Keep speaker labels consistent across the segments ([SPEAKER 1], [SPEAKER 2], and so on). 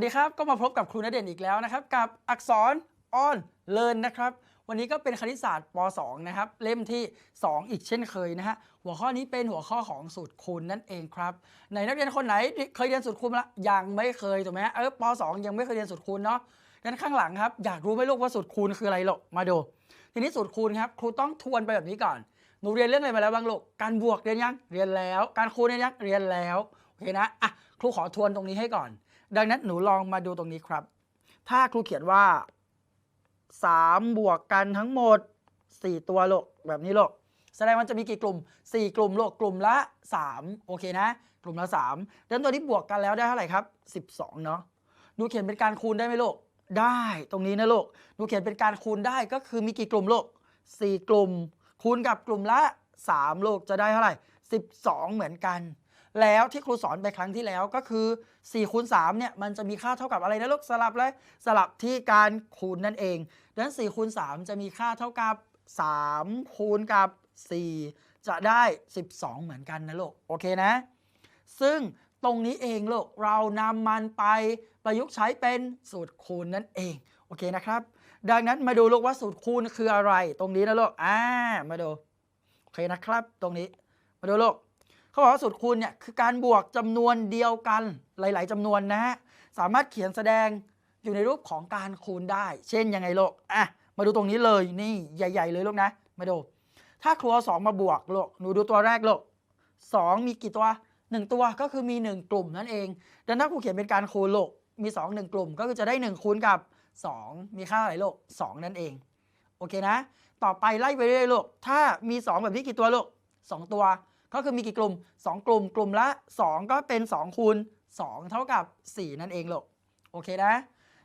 [SPEAKER 1] สวัสดีครับ ก็มาพบกับครูณเด่นอีกแล้วนะครับ กับอักษรออนเลินนะครับ วันนี้ก็เป็นคณิตศาสตร์ป .2 นะครับ เล่มที่ 2 อีกเช่นเคยนะฮะหัวข้อนี้เป็นหัวข้อของสูตรคูณนั่นเองครับในนักเรียนคนไหนเคยเรียนสูตรคูณละยังไม่เคยถูกไหมเออป .2 ยังไม่เคยเรียนสูตรคูณเนาะงั้นข้างหลังครับอยากรู้ไหมลูกว่าสูตรคูณคืออะไรหรอกมาดู ทีนี้สูตรคูณครับครูต้องทวนไปแบบนี้ก่อนหนูเรียนเรื่องอะไรมาแล้วบ้างลูกการบวกเรียนยังเรียนแล้ว การคูณเรียนยังเรียนแล้วโอเคนะอะครูขอทวนตรงนี้ให้ก่อน ดังนั้นหนูลองมาดูตรงนี้ครับ ถ้าครูเขียนว่า 3 บวกกันทั้งหมด 4 ตัวโลกแบบนี้โลกแสดงมันจะมีกี่กลุ่ม 4 กลุ่มโลกกลุ่มละ 3 โอเคนะ กลุ่มละ3ดังนั้นตัวนี้บวกกันแล้วได้เท่าไหร่ครับ 12 เนาะหนูเขียนเป็นการคูณได้ไหมโลกได้ตรงนี้นะโลกหนูเขียนเป็นการคูณได้ก็คือมีกี่กลุ่มโลก 4 กลุ่ม คูณกับกลุ่มละ3ลูกจะได้เท่าไหร่ 12 เหมือนกัน แล้วที่ครูสอนไปครั้งที่แล้วก็คือ4คูณ3เนี่ยมันจะมีค่าเท่ากับอะไรนะลูกสลับเลยสลับที่การคูณนั่นเองดังนั้น4คูณ3จะมีค่าเท่ากับ 3 คูณกับ 4 จะได้ 12 เหมือนกันนะลูกโอเคนะ ซึ่งตรงนี้เองลูกเรานำมันไปประยุกต์ใช้เป็นสูตรคูณนั่นเองโอเคนะครับ ดังนั้นมาดูลูกว่าสูตรคูณคืออะไร ตรงนี้นะลูกอ่ามาดูโอเคนะครับ ตรงนี้มาดูลูก เขาบอกว่าสูตรคูณเนี่ยคือการบวกจำนวนเดียวกันหลาย ๆจำนวนนะฮะสามารถเขียนแสดงอยู่ในรูปของการคูณได้ เช่นยังไงลกอะมาดูตรงนี้เลยนี่ใหญ่ ๆ เลยลูกนะ มาดู ถ้าครัวสองมาบวกลกหนูดูตัวแรกลกสองมีกี่ตัวหนึ่งตัวก็คือมีหนึ่งกลุ่มนั่นเองดังนั้นครูเขียนเป็นการคูณลกมีสองหนึ่งกลุ่ม ก็คือจะได้หนึ่งคูณกับ 2 มีค่าอะไรลก 2 นั่นเอง โอเคนะ ต่อไปไล่ไปเรื่อยๆลกถ้ามี 2 แบบนี้กี่ตัวลก2 ตัว ก็คือมีกี่กลุ่ม 2 กลุ่ม กลุ่มละ 2 ก็เป็น 2 คูณ 2 เท่ากับ 4 นั่นเองลูก โอเคนะ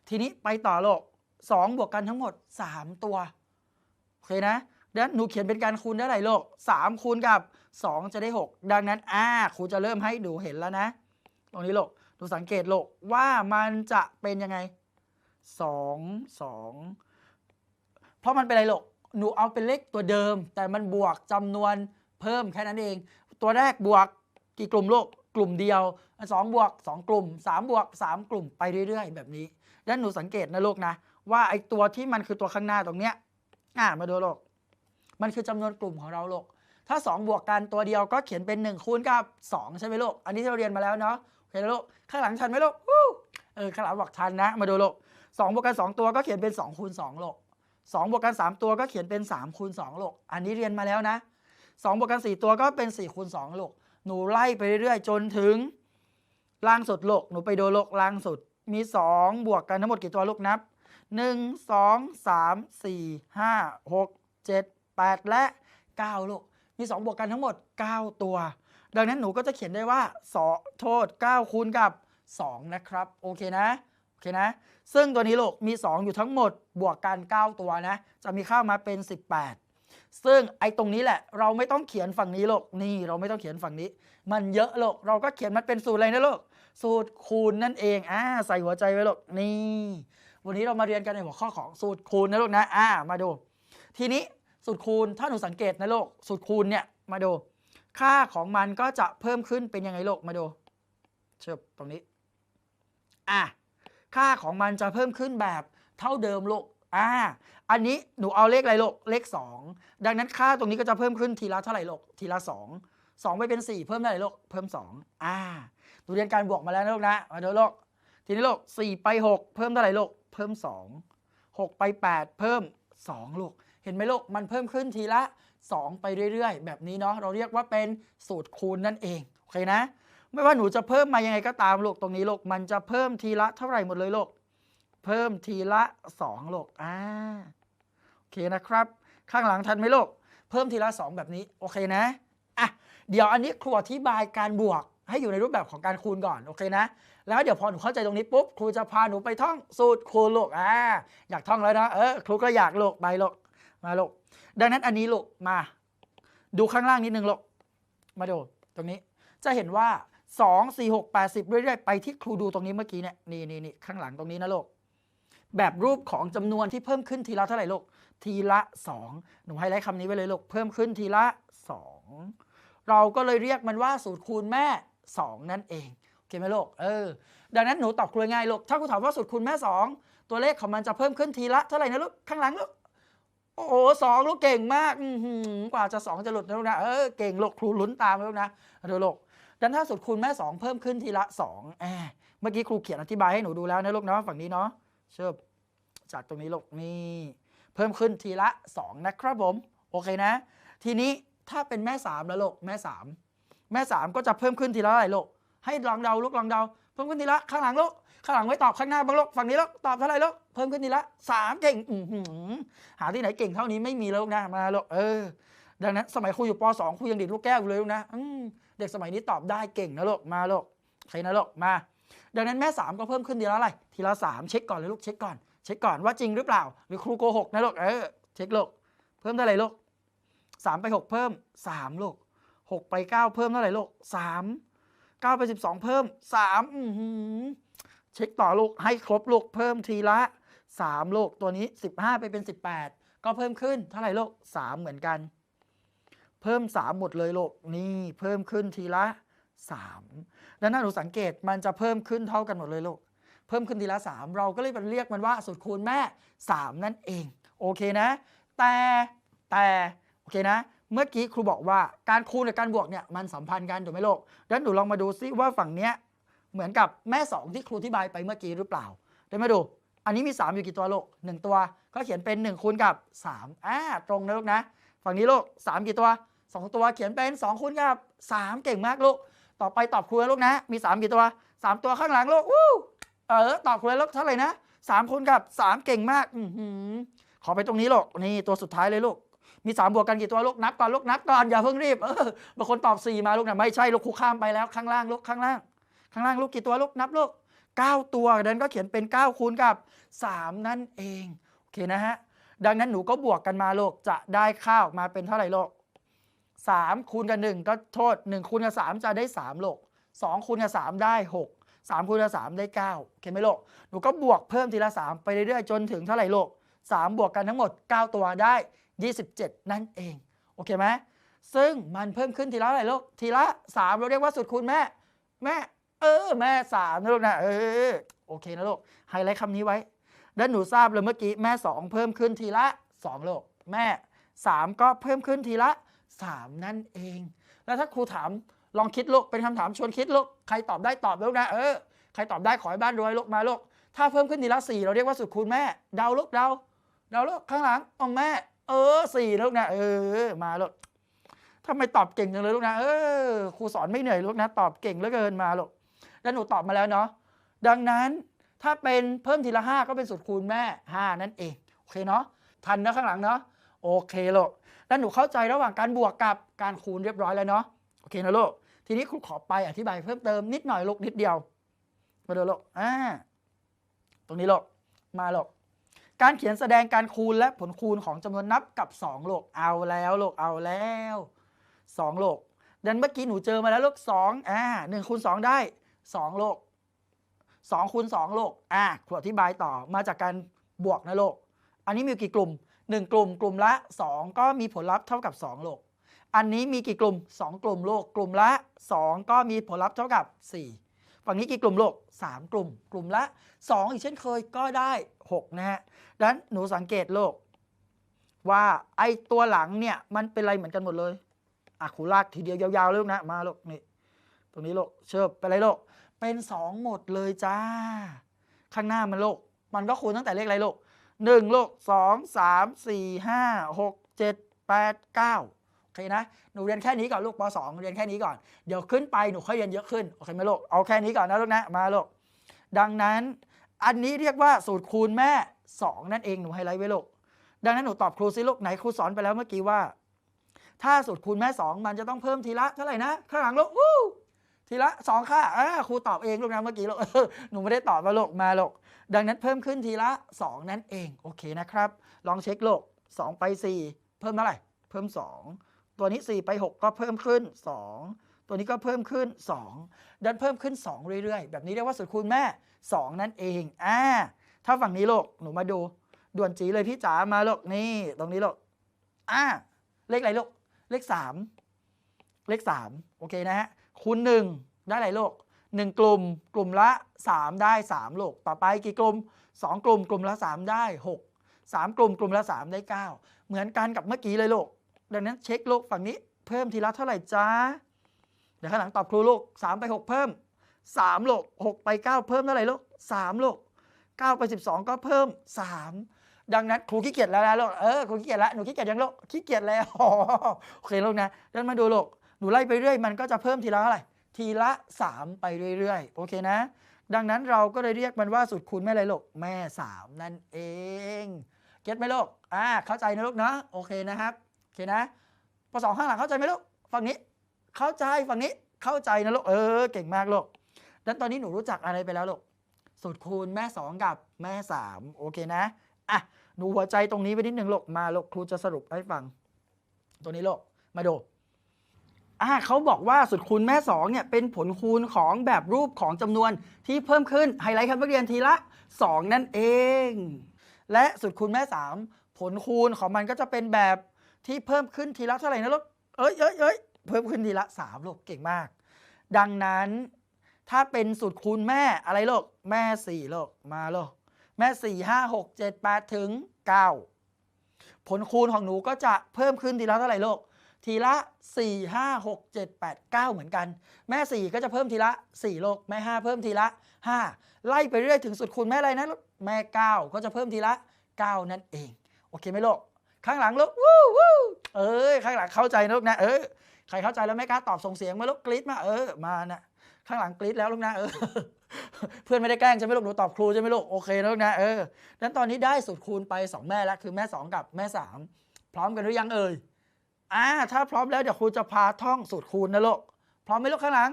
[SPEAKER 1] ทีนี้ไปต่อลูก2บวกกันทั้งหมด 3 ตัว โอเคนะดังนั้นหนูเขียนเป็นการคูณได้ไรลูก3คูณกับ 2 จะได้ 6 ดังนั้นอ่าครูจะเริ่มให้หนูเห็นแล้วนะ ตรงนี้ลูกหนูสังเกตลูกว่ามันจะเป็นยังไงสองสองเพราะมันเป็นอะไรหรอกหนูเอาเป็นเลขตัวเดิม แต่มันบวกจำนวน เพิ่มแค่นั้นเอง ตัวแรกบวกกี่กลุ่มลูกกลุ่มเดียวสองบวกสองกลุ่มสามบวกสามกลุ่มไปเรื่อยๆ แบบนี้ดังนั้นหนูสังเกตนะลูกนะ ว่าไอตัวที่มันคือตัวข้างหน้าตรงเนี้ยอ่ามาดูลูกมันคือจำนวนกลุ่มของเราลูกถ้า 2 บวกกันตัวเดียวก็เขียนเป็น 1 คูณกับ 2 ใช่ไหมลูกอันนี้ที่เราเรียนมาแล้วเนาะโอเคนะลูกข้างหลังทันไหมลูกเออข้างหลังบอกทันนะ มาดูลูก2บวกกัน2ตัวก็เขียนเป็น2คูณ2โลก2บวกกัน3ตัวก็เขียนเป็น3คูณ2โลกอันนี้เรียนมาแล้วนะ 2บวกกัน 4 ตัวก็เป็น4คูณ2โลกหนูไล่ไปเรื่อยๆ จนถึงล่างสุดโลกหนูไปดูโลกล่างสุดมี 2 บวกกันทั้งหมดกี่ตัวลูกนับ 1 2 3 4 5 6 7 8 และ 9 ลูก มี 2 บวกกันทั้งหมด 9 ตัว ดังนั้นหนูก็จะเขียนได้ว่าสอโทษ 9 คูณกับ 2 นะครับ โอเคนะโอเคนะ ซึ่งตัวนี้ลูกมี 2 อยู่ทั้งหมดบวกกัน 9 ตัวนะ จะมีค่ามาเป็น 18 ซึ่งไอ้ตรงนี้แหละ เราไม่ต้องเขียนฝั่งนี้ลูกนี่เราไม่ต้องเขียนฝั่งนี้ มันเยอะลูกเราก็เขียนมันเป็นสูตรอะไรนะลูกสูตรคูณนั่นเองอ่าใส่หัวใจไว้ลูกนี่ วันนี้เรามาเรียนกันในหัวข้อของสูตรคูณนะลูกนะอ่ามาดู ทีนี้สูตรคูณถ้าหนูสังเกตนะลูกสูตรคูณเนี่ยมาดู ค่าของมันก็จะเพิ่มขึ้นเป็นยังไงลูกมาดูเชิบตรงนี้อะค่าของมันจะเพิ่มขึ้นแบบเท่าเดิมลูก อ่า อันนี้หนูเอาเลขอะไรลูก เลข 2 ดังนั้นค่าตรงนี้ก็จะเพิ่มขึ้นทีละเท่าไหร่ลูก ทีละ 2 2 ไปเป็น 4 เพิ่มเท่าไหร่ลูก เพิ่ม 2 อ่าหนูเรียนการบวกมาแล้วนะลูกนะ มาดูลูก ทีนี้ลูก4ไป 6 เพิ่มเท่าไหร่ลูก เพิ่ม 2 6 ไป 8 เพิ่ม 2 ลูก เห็นไหมลูก มันเพิ่มขึ้นทีละ 2 ไปเรื่อยๆ แบบนี้เนาะ เราเรียกว่าเป็นสูตรคูณนั่นเอง โอเคนะ ไม่ว่าหนูจะเพิ่มมายังไงก็ตามลูก ตรงนี้ลูก มันจะเพิ่มทีละเท่าไหร่หมดเลยลูก เพิ่มทีละ 2 ลูกอ่าโอเคนะครับ ข้างหลังทันไหมลูก เพิ่มทีละ 2 แบบนี้ โอเคนะอะเดี๋ยวอันนี้ครูอธิบายการบวกให้อยู่ในรูปแบบของการคูณก่อน โอเคนะ แล้วเดี๋ยวพอหนูเข้าใจตรงนี้ปุ๊บ ครูจะพาหนูไปท่องสูตรคูณลูกอ่าอยากท่องแล้วนะเออครูก็อยากลูกไปลูกมาลูกดังนั้นอันนี้ลูกมา ดูข้างล่างนิดนึงลูกมาดูตรงนี้จะเห็นว่า 2 4 6 8 0 เรื่อยๆ ไปที่ครูดูตรงนี้เมื่อกี้เนี่ยนี่นี่นี่ข้างหลังตรงนี้นะลูก แบบรูปของจำนวนที่เพิ่มขึ้นทีละเท่าไหร่ลูกทีละ 2 หนูให้ไลท์คำนี้ไว้เลยลูกเพิ่มขึ้นทีละ 2 เราก็เลยเรียกมันว่าสูตรคูณแม่ 2 นั่นเองโอเคไหมลูกเออดังนั้นหนูตอบครูง่ายลูกถ้าครูถามว่าสูตรคูณแม่สองตัวเลขของมันจะเพิ่มขึ้นทีละเท่าไหร่นะลูกข้างหลังลูกโอ้โหสองลูกเก่งมากกว่าจะสองจะหลุดนะลูกนะเออเก่งลูกครูลุ้นตามลูกนะดูลูกดังนั้นถ้าสูตรคูณแม่สองเพิ่มขึ้นทีละสองเมื่อกี้ครูเขียนอธิบายให้หนูดูแล้วนะลูกเนาะฝั่งนี้เนาะ เชิบจากตรงนี้ลูกนี่ เพิ่มขึ้นทีละสองนะครับผม โอเคนะ ทีนี้ถ้าเป็นแม่สามแล้วลูกแม่สามแม่สามก็จะเพิ่มขึ้นทีละอะไรลูกให้ลองเดาลูกลองเดา เพิ่มขึ้นทีละข้างหลังลูกข้างหลังไม่ตอบข้างหน้าบ้างลูกฝั่งนี้ลูกตอบเท่าไหร่ลูกเพิ่มขึ้นทีละสามเก่งหาที่ไหนเก่งเท่านี้ไม่มีแล้วนะมาลูกเออดังนั้นสมัยครูอยู่ป .2 ครูยังดีดลูกแก้วอยู่เลยลูกนะเด็กสมัยนี้ตอบได้เก่งนะลูกมาลูกใครนะลูกมา ดังนั้นแม่สามก็เพิ่มขึ้นทีละอะไร ทีละสามเช็คก่อนเลยลูกเช็คก่อนเช็คก่อนว่าจริงหรือเปล่า หรือครูโกหกนะลูกเออเช็คลูกเพิ่มเท่าไหร่ลูกสามไปหกเพิ่มสามลูกหกไปเก้าเพิ่มเท่าไหร่ลูกสามเก้าไปสิบสองเพิ่มสามอือหือเช็คต่อลูกให้ครบลูกเพิ่มทีละสามลูก ตัวนี้สิบห้าไปเป็นสิบแปดก็เพิ่มขึ้นเท่าไหร่ลูกสามเหมือนกัน เพิ่มสามหมดเลยลูก นี่เพิ่มขึ้นทีละ สามแล้วน่าหนูสังเกตมันจะเพิ่มขึ้นเท่ากันหมดเลยลูก เพิ่มขึ้นทีละ 3 เราก็เลยเรียกมันว่าสูตรคูณแม่ 3 นั่นเอง โอเคนะ แต่แต่โอเคนะ เมื่อกี้ครูบอกว่าการคูณกับการบวกเนี่ยมันสัมพันธ์กันถูกไหมลูกดังนั้นหนูลองมาดูซิว่าฝั่งเนี้ยเหมือนกับแม่ 2 ที่ครูอธิบายไปเมื่อกี้หรือเปล่าได้มาดู อันนี้มี 3 อยู่กี่ตัวลูก1ตัว ก็เขียนเป็น1คูณกับ3อ่าตรงนะลูกนะ ฝั่งนี้ลูก3 กี่ตัว 2 ตัวเขียนเป็น2คูณกับ 3 เก่งมากลูก ต่อไปตอบครูนะลูกนะ มี3กี่ตัว 3 ตัวข้างหลังลูกวู้เออตอบคุณเลยลูกเท่าไหร่นะสามคูณกับสามเก่งมากอือหือขอไปตรงนี้ลูกนี่ตัวสุดท้ายเลยลูกมีสามบวกกันกี่ตัวลูกนับก่อนลูกนับก่อนอย่าเพิ่งรีบเออบางคนตอบสี่มาลูกนะไม่ใช่ลูกครูข้ามไปแล้วข้างล่างลูกข้างล่าง ข้างล่างลูกกี่ตัวลูกนับลูกเก้าตัวดังนั้นก็เขียนเป็นเก้าคูณกับสามนั่นเอง โอเคนะฮะ ดังนั้นหนูก็บวกกันมาลูกจะได้ค่าออกมาเป็นเท่าไหร่ลูก สามคูณกับหนึ่งก็โทษหนึ่งคูณกับสามจะได้สามลูกสองคูณกับสามได้หกสามคูณกับสามได้เก้าโอเคไหมโลกหนูก็บวกเพิ่มทีละสามไปเรื่อยๆจนถึงเท่าไหร่โลกสามบวกกันทั้งหมด9ตัวได้27นั่นเองโอเคไหมซึ่งมันเพิ่มขึ้นทีละเท่าไหร่โลกทีละสามเราเรียกว่าสุดคูณแม่ แม่ เออ แม่สามนะลูกนะเออโอเคนะลูกไฮไลท์คำนี้ไว้แล้วหนูทราบเลยเมื่อกี้แม่2เพิ่มขึ้นทีละ2โลกแม่3ก็เพิ่มขึ้นทีละ 3 นั่นเอง แล้วถ้าครูถามลองคิดลูกเป็นคำถามชวนคิดลูกใครตอบได้ตอบลูกนะเออใครตอบได้ขอให้บ้านรวยลูกมาลูกถ้าเพิ่มขึ้นทีละสี่เราเรียกว่าสุดคูณแม่ เดาลูกเดาเดาลูกข้างหลังเอาแม่ เออสี่ลูกนะเออมาลูกทำไมตอบเก่งจังเลยลูกนะเออครูสอนไม่เหนื่อยลูกนะตอบเก่งเหลือเกินมาลูกแล้วหนูตอบมาแล้วเนาะดังนั้นถ้าเป็นเพิ่มทีละห้าก็เป็นสุดคูณแม่ห้านั่นเองโอเคเนาะทันนะข้างหลังเนาะโอเคลูก แล้วหนูเข้าใจระหว่างการบวกกับการคูณเรียบร้อยแล้วเนาะโอเคนะลูกทีนี้ครูขอไปอธิบายเพิ่มเติมนิดหน่อยลูกนิดเดียวมาดูลูกอ่าตรงนี้ลูกมาลูกการเขียนแสดงการคูณและผลคูณของจำนวนนับกับ2ลูกเอาแล้วลูกเอาแล้ว2ลูกดันเมื่อกี้หนูเจอมาแล้วลูก2อ่าหนึ่งคูณ2ได้2ลูก2คูณ2ลูกอ่าครูอธิบายต่อมาจากการบวกนะลูกอันนี้มีกี่กลุ่ม 1 กลุ่มกลุ่มละ 2 ก็มีผลลัพธ์เท่ากับ2ลูกอันนี้มีกี่กลุ่ม 2 กลุ่มโลก กลุ่มละ 2 ก็มีผลลัพธ์เท่ากับ 4 ฝั่งนี้กี่กลุ่มโลก 3 กลุ่ม กลุ่มละ 2 อีกเช่นเคยก็ได้ 6 นะฮะดังนั้นหนูสังเกตโลก ว่าไอตัวหลังเนี่ยมันเป็นอะไรเหมือนกันหมดเลยอะขูลากทีเดียวยาวๆเลยนะมาโลกนี่ตรงนี้โลกเชิบเป็นอะไรโลก เป็น 2 หมดเลยจ้า ข้างหน้ามันโลก มันก็คูณตั้งแต่เลขอะไรโลก 1โลก2 3 4 5 6 7 8 9 โอเคนะ หนูเรียนแค่นี้ก่อนลูกป .2 เรียนแค่นี้ก่อน เดี๋ยวขึ้นไปหนูค่อยเรียนเยอะขึ้น โอเคไหมลูก เอาแค่นี้ก่อนนะลูกนะ มาลูก ดังนั้นอันนี้เรียกว่าสูตรคูณแม่ 2 นั่นเองหนูไฮไลท์ไว้ลูก ดังนั้นหนูตอบครูซิลูกไหนครูสอนไปแล้วเมื่อกี้ว่า ถ้าสูตรคูณแม่ 2 มันจะต้องเพิ่มทีละเท่าไหร่นะข้างหลังลูกวู้ทีละสองค่ะอ่าครูตอบเองลูกนะเมื่อกี้ลูกหนูไม่ได้ตอบมาลูกมาลูก ดังนั้นเพิ่มขึ้นทีละ 2 นั่นเอง โอเคนะครับ ลองเช็คโลก 2 ไป 4 เพิ่มเท่าไหร่ เพิ่ม 2 ตัวนี้ 4 ไป 6 ก็เพิ่มขึ้น 2 ตัวนี้ก็เพิ่มขึ้น 2 ดันเพิ่มขึ้น 2 เรื่อย ๆ แบบนี้เรียกว่าสูตรคูณแม่ 2 นั่นเอง อ่า ถ้าฝั่งนี้โลก หนูมาดู ด่วนจีเลยพี่จ๋ามาโลกนี่ ตรงนี้โลก อ่า เลขอะไรโลก เลข 3 เลข 3 โอเคนะฮะคูณ1ได้อะไรโลก 1 กลุ่มกลุ่มละ 3 ได้ 3 ลูก ต่อไปกี่กลุ่ม 2 กลุ่มกลุ่มละ 3 ได้ 6 3 กลุ่มกลุ่มละ 3 ได้ 9 เหมือนกันกับเมื่อกี้เลยลูก ดังนั้นเช็คลูกฝั่งนี้เพิ่มทีละเท่าไหร่จ้าเดี๋ยวข้างหลังตอบครูลูก 3 ไป 6 เพิ่ม 3 ลูก 6 ไป 9 เพิ่มเท่าไหร่ลูก 3 ลูก 9 ไป 12 ก็เพิ่ม 3 ดังนั้นครูขี้เกียจแล้วนะลูก เออครูขี้เกียจแล้วหนูขี้เกียจยังลูกขี้เกียจแล้วอ๋อโอเคลูกนะดังนั้นมาดูลูกหนูไล่ไปเรื่อยมันก็จะเพิ่มทีละเท่าไหร่ ทีละ 3 ไปเรื่อยๆ โอเคนะ ดังนั้นเราก็เลยเรียกมันว่าสูตรคูณแม่อะไรลูกแม่ 3 นั่นเอง เก็ตไหมลูกอ่าเข้าใจนะลูกเนาะโอเคนะครับโอเคนะปสองข้างหลังเข้าใจไหมลูกฝั่งนี้ เข้าใจฝั่งนี้เข้าใจนะลูกเออเก่งมากลูกดังตอนนี้หนูรู้จักอะไรไปแล้วลูกสูตรคูณแม่ 2 กับแม่ 3 โอเคนะอะหนูหัวใจตรงนี้ไปนิดหนึ่งลูกมาลูกครูจะสรุปให้ฟัง ตัวนี้ลูกมาดู อ่าเขาบอกว่าสูตรคูณแม่2เนี่ยเป็นผลคูณของแบบรูปของจำนวนที่เพิ่มขึ้นไฮไลท์ครับนักเรียนทีละ 2 นั่นเอง และสูตรคูณแม่ 3 ผลคูณของมันก็จะเป็นแบบที่เพิ่มขึ้นทีละเท่าไหร่นะลูกเอ้ยเอ้ยเอ้ยเพิ่มขึ้นทีละ3ลูกเก่งมาก ดังนั้นถ้าเป็นสูตรคูณแม่อะไรลูกแม่4ลูกมาลูกแม่ 4 5 6 7 8 ถึง 9 ผลคูณของหนูก็จะเพิ่มขึ้นทีละเท่าไหร่ลูก ทีละ 4 5 6 7 8 9 เหมือนกัน แม่ 4 ก็จะเพิ่มทีละ 4 โลก แม่ 5 เพิ่มทีละ 5 ไล่ไปเรื่อยถึงสุดคูณแม่อะไรนะลูกแม่ 9 ก็จะเพิ่มทีละ 9 นั่นเอง โอเคไหมลูกข้างหลังลูกวู้วู้เอ้ยข้างหลังเข้าใจลูกนะเออใครเข้าใจแล้วไม่กล้าตอบส่งเสียงมาลูกกรี๊ดมาเออมานะข้างหลังกรี๊ดแล้วลูกนะเออเพื่อนไม่ได้แกล้งใช่ไหมลูกหนูตอบครูใช่ไหมลูกโอเคนะลูกนะเออนั้นตอนนี้ได้สูตรคูณไป 2 แม่แล้วคือแม่ 2 กับแม่ 3 พร้อมกันหรือยังเอ่ย อ่าถ้าพร้อมแล้วเดี๋ยวครูจะพาท่องสูตรคูณนะลูกพร้อมไหมลูกข้างหลัง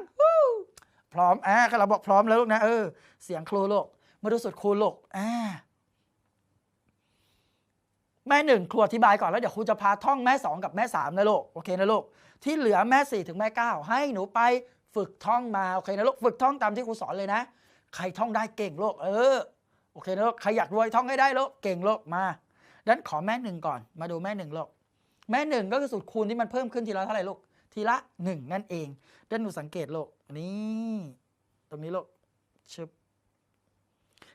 [SPEAKER 1] พร้อมอ่าข้างหลังบอกพร้อมแล้วลูกนะเออเสียงครูลูกมาดูสูตรคูณลูกอ่าแม่หนึ่งครูอธิบายก่อนแล้วเดี๋ยวครูจะพาท่องแม่สองกับแม่สามนะลูกโอเคนะลูกที่เหลือแม่สี่ถึงแม่เก้าให้หนูไปฝึกท่องมาโอเคนะลูกฝึกท่องตามที่ครูสอนเลยนะ ใครท่องได้เก่งลูกเออโอเคนะลูกใครอยากรวยท่องให้ได้ลูกเก่งลูกมาดันขอแม่หนึ่งก่อน มาดูแม่หนึ่งลูก แม่หนึ่งก็คือสูตรคูณที่มันเพิ่มขึ้นทีละเท่าไหร่ลูก ทีละหนึ่งนั่นเองเดินหนูสังเกตลูกนี่ตรงนี้ลูกชึบ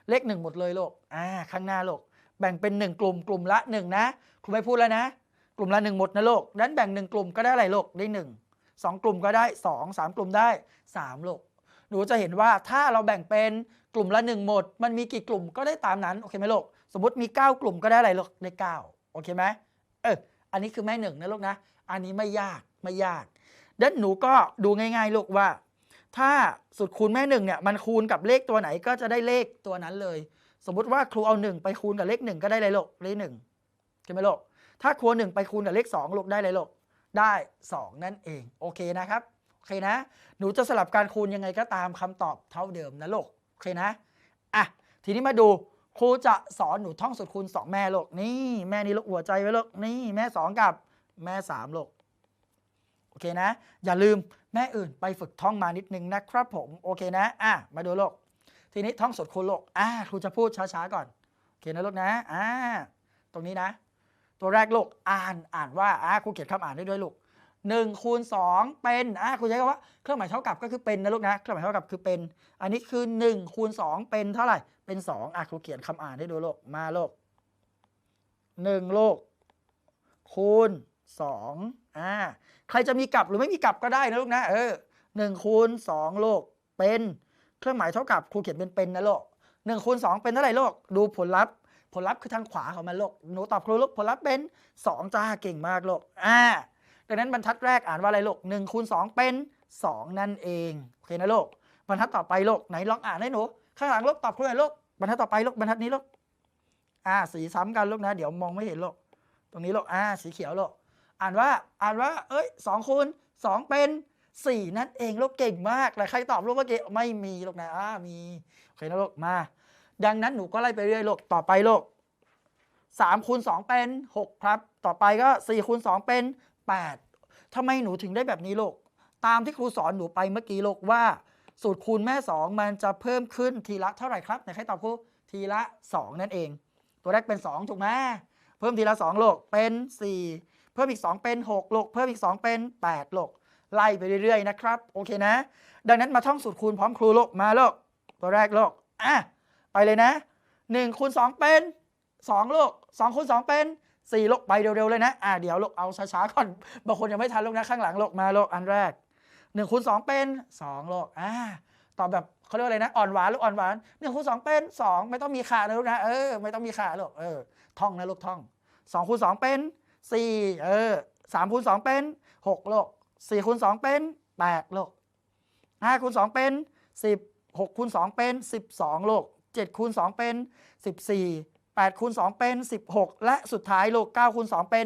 [SPEAKER 1] เลขหนึ่งหมดเลยลูกอ่าข้างหน้าลูกแบ่งเป็นหนึ่งกลุ่มกลุ่มละหนึ่งนะครูไม่พูดแล้วนะ กลุ่มละหนึ่งหมดนะลูกดังนั้นแบ่งหนึ่งกลุ่มก็ได้อะไรลูกได้หนึ่งสองกลุ่มก็ได้สองสามกลุ่มได้สามลูกหนูจะเห็นว่าถ้าเราแบ่งเป็นกลุ่มละหนึ่งหมด มันมีกี่กลุ่มก็ได้ตามนั้น โอเคไหมลูกสมมติมีเก้ากลุ่มก็ได้อะไรลูกได้เก้าโอเคไหมเออ อันนี้คือแม่หนึ่งนะลูกนะ อันนี้ไม่ยากไม่ยากด็นหนูก็ดูง่าย ๆ ลูกว่า ถ้าสูตรคูณแม่หนึ่งเนี่ยมันคูณกับเลขตัวไหนก็จะได้เลขตัวนั้นเลย สมมุติว่าครูเอาหนึ่งไปคูณกับเลขหนึ่งก็ได้เลยลูกเลขหนึ่งใช่ไหมลูกถ้าครูหนึ่งไปคูณกับเลขสองลูกได้เลยลูกได้สองนั่นเอง โอเคนะครับ โอเคนะ หนูจะสลับการคูณยังไงก็ตามคำตอบเท่าเดิมนะลูกโอเคนะ อะ ทีนี้มาดู ครูจะสอนหนูท่องสูตรคูณ2แม่ลกนี่แม่นี่ลูกหัวใจไว้ลกนี่แม่2กับแม่3ลูกโอเคนะ อย่าลืมแม่อื่นไปฝึกท่องมานิดนึงนะครับผมโอเคนะอะมาดูลก ทีนี้ท่องสูตรคูณลกอะครูจะพูดช้าๆก่อนโอเคนะลูกนะอ่าตรงนี้นะ ตัวแรกลกอ่านอ่านว่าอะครูเขียนคำอ่านได้ด้วยลูก หนึ่งคูณสองเป็นอะครูใช้คำว่าเครื่องหมายเท่ากับก็คือเป็นนะลูกนะเครื่องหมายเท่ากับคือเป็น อันนี้คือ1คูณ2เป็นเท่าไหร่เป็น2อะครูเขียนคำอ่านให้ดูโลกมาโลก1โลกคูณ2อ่าใครจะมีกลับหรือไม่มีกลับก็ได้นะลูกนะเออ1คูณ2โลกเป็นเครื่องหมายเท่ากับครูเขียนเป็นเป็นนะโลก1คูณ2เป็นเท่าไหร่โลกดูผลลัพธ์ผลลัพธ์คือทางขวาของมันโลก หนูตอบครูลูกผลลัพธ์เป็น 2 จ้าเก่งมากโลก อ่า ดังนั้นบรรทัดแรกอ่านว่าอะไรโลก1คูณ2เป็น 2 นั่นเองโอเคนะโลกบรรทัดต่อไปโลกไหนลองอ่านให้หนูข้างหลังโลกตอบครูหน่อยโลกบรรทัดต่อไปโลกบรรทัดนี้โลกอ่าสีซ้ำกันโลกนะ เดี๋ยวมองไม่เห็นโลกตรงนี้โลกอ่าสีเขียวโลกอ่านว่าอ่านว่า เอ้ยสองคูณสองเป็นสี่นั่นเองโลกเก่งมากแต่ใครตอบโลกเมื่อกี้ไม่มีโลกนะอ่ามีโอเคนะโลกมา ดังนั้นหนูก็ไล่ไปเรื่อยโลกต่อไปโลกสามคูณสองเป็นหกครับ ต่อไปก็สี่คูณสองเป็น แปดทำไมหนูถึงได้แบบนี้โลกตามที่ครูสอนหนูไปเมื่อกี้โลกว่า สูตรคูณแม่ 2 มันจะเพิ่มขึ้นทีละเท่าไหร่ครับไหนใครตอบครูทีละ 2 นั่นเอง ตัวแรกเป็น 2 ถูกไหมเพิ่มทีละ2โลกเป็น 4 เพิ่มอีก 2 เป็น6โลกเพิ่มอีก 2 เป็น8โลกไล่ไปเรื่อยๆนะครับโอเคนะ ดังนั้นมาท่องสูตรคูณพร้อมครูโลกมาโลกตัวแรกโลกอะไปเลยนะ1คูณ2เป็น2โลก2คูณ2เป็น 4โลกไปเร็วๆเลยนะ อะเดี๋ยวลกเอาช้าๆก่อน บางคนยังไม่ทันลกนะ ข้างหลังลกมาลกอันแรก1คูณ2เป็น2โลกอะตอบแบบเขาเรียกอะไรนะ อ่อนหวานลูกอ่อนหวาน1คูณ2เป็น2ไม่ต้องมีขานะลูกนะ เออ ไม่ต้องมีขาลูกเออ ท่องนะลูกท่อง2คูณ2เป็น4เออ3คูณ2เป็น6โลก4คูณ2เป็น8โลก5คูณ2เป็น10 6คูณ2เป็น12โลก7คูณ2เป็น14 8คูณ2เป็น 16 และสุดท้ายโลก9คูณ2เป็น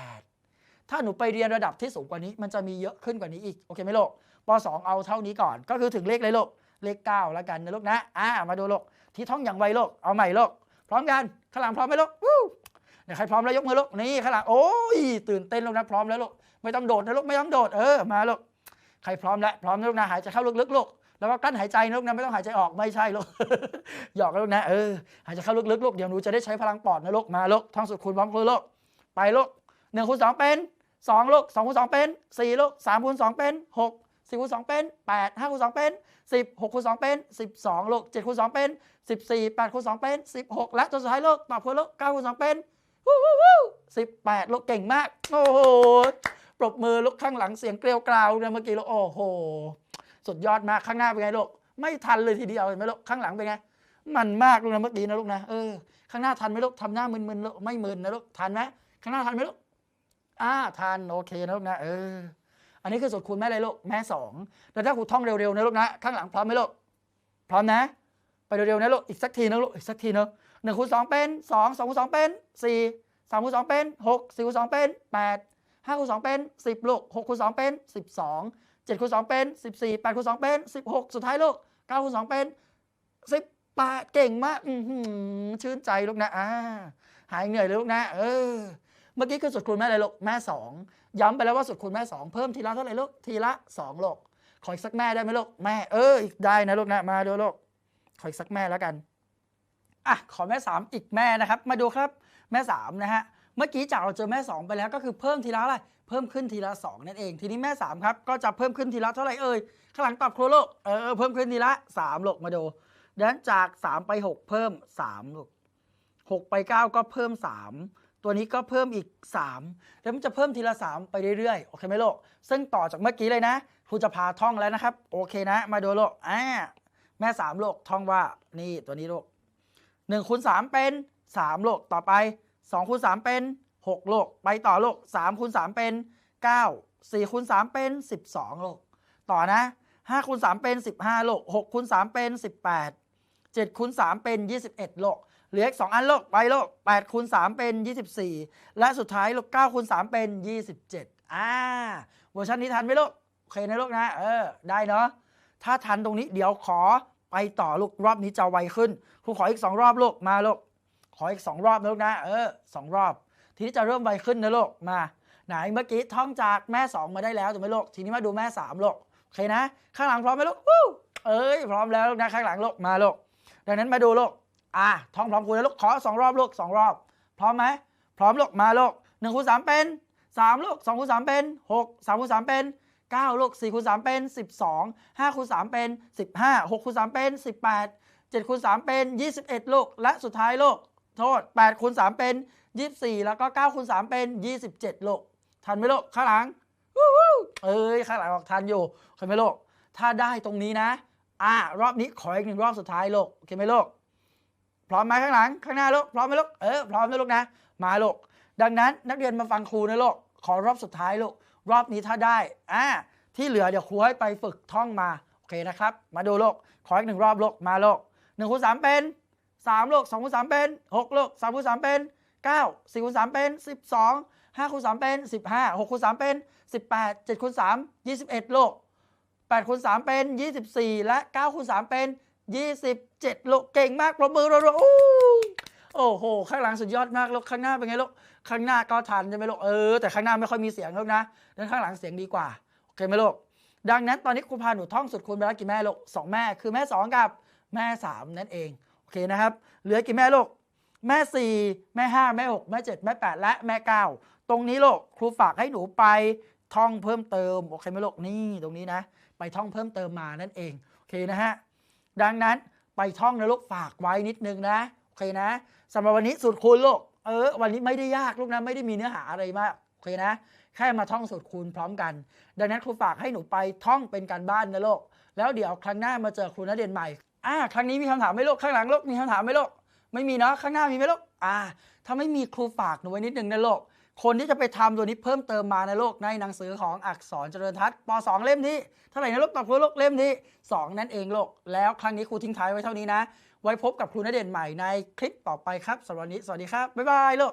[SPEAKER 1] 18 ถ้าหนูไปเรียนระดับที่สูงกว่านี้ มันจะมีเยอะขึ้นกว่านี้อีก โอเคไหมโลกป .2 เอาเท่านี้ก่อน ก็คือถึงเลขเลยโลกเลข 9 แล้วกันนะลูกนะ อ่า มาดูโลกที่ท่องอย่างไวโลกเอาใหม่โลกพร้อมกันข้างหลังพร้อมไหมโลกวู้เดี๋ยวใครพร้อมแล้วยกมือโลกนี่ข้างหลัง โอ้ย ตื่นเต้นล้วนะ พร้อมแล้วโลกไม่ต้องโดดนะลูก ไม่ต้องโดด เออ มาลูก ใครพร้อมแล้ว พร้อมนะลูกนะ หายใจเข้าลึกๆลูก แล้วก็กั้นหายใจนะลูกนะไม่ต้องหายใจออกไม่ใช่ลูกหยอกนลูกนะเออหายใจเข้าลึกๆลูกเดี๋ยวหนูจะได้ใช้พลังปอดนะลูกมาลูกท่องสุดคูณพร้อมครูลูกไปลูกหนึ่งคูณสองเป็นสองลูกสองคูณสองเป็นสี่ลูกสามคูณสองเป็นหกสี่คูณสองเป็นแปดห้าคูณสองเป็นสิบหกคูณสองเป็นสิบสองลูกเจ็ดคูณสองเป็นสิบสี่แปดคูณสองเป็นสิบหกและตัวสุดท้ายลูกตอบคูณลูกเก้าคูณสองเป็นวู้วู้วู้สิบแปดลูกเก่งมาก โอ้โหปรบมือลูกข้างหลังเสียงเกลียวกราวเนี่ยเมื่อกี้ลูกโอ้โห สุดยอดมากข้างหน้าเป็นไงลูกไม่ทันเลยทีเดียวเห็นไหมลูกข้างหลังเป็นไง มันมากลูกนะเมื่อกี้นะลูกนะเออข้างหน้าทันไหมลูกทำหน้ามึนๆลูกไม่มึนนะลูกทันไหมข้างหน้าทันไหมลูกอ่าทันโอเคนะลูกนะเออ อันนี้คือสูตรคูณแม่อะไรลูกแม่สองแต่ถ้าครูท่องเร็วๆนะลูกนะข้างหลังพร้อมไหมลูกพร้อมนะ ไปเร็วๆนะลูกอีกสักทีนะลูกอีกสักทีนะหนึ่งคูณสองเป็นสองสองคูณสองเป็นสี่สามคูณสองเป็นหกสี่คูณสองเป็นแปดห้าคูณสองเป็นสิบลูกหกคูณสองเป็นสิบสอง เจ็ดคูณสองเป็นสิบสี่แปดคูณสองเป็นสิบหกสุดท้ายลูกเก้าคูณสองเป็นสิบแปดเก่งมากอืชื่นใจลูกนะอ่าหายเหนื่อยเลยลูกนะเออเมื่อกี้คือสูตรคูณแม่อะไรลูกแม่สองย้ำไปแล้วว่าสูตรคูณแม่สองเพิ่มทีละเท่าไหร่ลูกทีละสองลูกขออีกสักแม่ได้ไหมลูกแม่เอออีกได้นะลูกนะมาดูลูกขออีกสักแม่แล้วกันอะขอแม่สามอีกแม่นะครับ มาดูครับแม่สามนะฮะ มื่อกี้จากเราเจอแม่สองไปแล้วก็คือเพิ่มทีละอะไร เพิ่มขึ้นทีละสองนั่นเอง ทีนี้แม่สามครับ ก็จะเพิ่มขึ้นทีละเท่าไหร่เอ่ย ข้างหลังตอบครูลูกเออ เพิ่มขึ้นทีละสามลูกมาดูดังนั้นจากสามไปหกเพิ่มสามลูกหกไปเก้าก็เพิ่มสามตัวนี้ก็เพิ่มอีกสามแล้วมันจะเพิ่มทีละสามไปเรื่อยๆ โอเคไหมโลก ซึ่งต่อจากเมื่อกี้เลยนะครูจะพาท่องแล้วนะครับ โอเคนะ มาดูโลกอ่าแม่สามโลกท่องว่า นี่ตัวนี้โลกหนึ่งคูณสามเป็นสามโลกต่อไป สองคูณสามเป็นหกโลกไปต่อโลกสามคูณสามเป็นเก้าสี่คูณสามเป็นสิบสองโลกต่อนะห้าคูณสามเป็นสิบห้าโลกหกคูณสามเป็นสิบแปดเจ็ดคูณสามเป็นยี่สิบเอ็ดโลก เหลืออีกสองอันโลก ไปโลก8คูณ3เป็น 24 และสุดท้ายโลก9คูณ3เป็น 27 อ่า เวอร์ชันนี้ทันไหมลูกโอเคนะลูกนะ เออ ได้เนาะ ถ้าทันตรงนี้เดี๋ยวขอไปต่อลูกรอบนี้จะไวขึ้น ครูขออีก 2 รอบลูกมาลูก ขออีก 2 รอบนะลูกนะเออสองรอบ ทีนี้จะเริ่มไวขึ้นนะลูกมา ไหนเมื่อกี้ท่องจากแม่ 2 มาได้แล้วถูกไหมลูกทีนี้มาดูแม่3ลูกโอเคนะ ข้างหลังพร้อมไหมลูกเอ้ยพร้อมแล้วลูกนะข้างหลังลูกมาลูกดังนั้นมาดูลูกอะท่องพร้อมคูณนะลูกขอสองรอบลูกสองรอบ พร้อมไหมพร้อมลูกมาลูกหนึ่งคูณสามเป็นสามลูกสองคูณสามเป็นหกสามคูณสามเป็นเก้าลูกสี่คูณสามเป็นสิบสองห้าคูณสามเป็นสิบห้าหกคูณสามเป็นสิบแปดเจ็ดคูณสามเป็นยี่สิบเอ็ดลูกและสุดท้ายลูก โทษแปดคูณสามเป็นยี่สิบสี่แล้วก็เก้าคูณสามเป็นยี่สิบเจ็ดลูกทันไหมลูกข้างหลังเอ้ยข้างหลังบอกทันอยู่โอเคไหมลูกถ้าได้ตรงนี้นะ อะรอบนี้ขออีกหนึ่งรอบสุดท้ายลูกโอเคไหมลูกพร้อมไหมข้างหลัง ข้างหน้าลูกพร้อมไหมลูกเออ พร้อมนะลูกนะ มาลูกดังนั้นนักเรียนมาฟังครูนะลูกขอรอบสุดท้ายลูกรอบนี้ถ้าได้ อ่าที่เหลือเดี๋ยวครูให้ไปฝึกท่องมา โอเคนะครับ มาดูลูกขออีกหนึ่งรอบลูกมาลูกหนึ่งคูณสามเป็น สามลูกสองคูณสามเป็นหกลูกสามคูณสามเป็นเก้าสี่คูณสามเป็นสิบสองห้าคูณสามเป็นสิบห้าหกคูณสามเป็นสิบแปดเจ็ดคูณสามยี่สิบเอ็ดลูกแปดคูณสามเป็นยี่สิบสี่และเก้าคูณสามเป็น 27 โลกเก่งมากปรบมือรัวๆอู้โอ้โห ข้างหลังสุดยอดมากลูกข้างหน้าเป็นไงลูกข้างหน้าก็ทันใช่ไหมลูกเออแต่ข้างหน้าไม่ค่อยมีเสียงลูกนะดังข้างหลังเสียงดีกว่าโอเคไหมลูกดังนั้นตอนนี้ครูพาหนูท่องสุดคูณไปแล้วกี่แม่ลูกสองแม่คือแม่สองกับแม่สามนั่นเอง เคนะครับ เหลือกี่แม่ลูก แม่สี่แม่ห้าแม่หกแม่เจ็ดแม่แปดและแม่เก้าตรงนี้ลูกครูฝากให้หนูไปท่องเพิ่มเติมโอเคไหมลูกนี่ตรงนี้นะ ไปท่องเพิ่มเติมมานั่นเองโอเคนะฮะดังนั้นไปท่องนะลูกฝากไว้นิดนึงนะโอเคนะสำหรับวันนี้สูตรคูณลูกเออวันนี้ไม่ได้ยากลูกนะไม่ได้มีเนื้อหาอะไรมากโอเคนะ แค่มาท่องสูตรคูณพร้อมกัน ดังนั้นครูฝากให้หนูไปท่องเป็นการบ้านนะลูกแล้วเดี๋ยวครั้งหน้ามาเจอครูนักเรียนใหม่ อ่าครั้งนี้มีคำถามไหมลูกข้างหลังโลกมีคำถามไหมลูกไม่มีเนาะข้างหน้ามีไหมลูกอ่า ถ้าไม่มีครูฝากหนูไว้นิดหนึ่งนะลูกคนที่จะไปทำตัวนี้เพิ่มเติมมาในะลูกในหนังสือของอักษรเจริญทัศน์ป .2 เล่มที่เท่าไหร่นะลูกตอบครูลูกเล่มที่ 2 นั่นเองโลก แล้วครั้งนี้ครูทิ้งท้ายไว้เท่านี้นะ ไว้พบกับครูณเด่นใหม่ในคลิปต่อไปครับสำหรับวันนี้สวัสดีครับบ๊ายบายโลก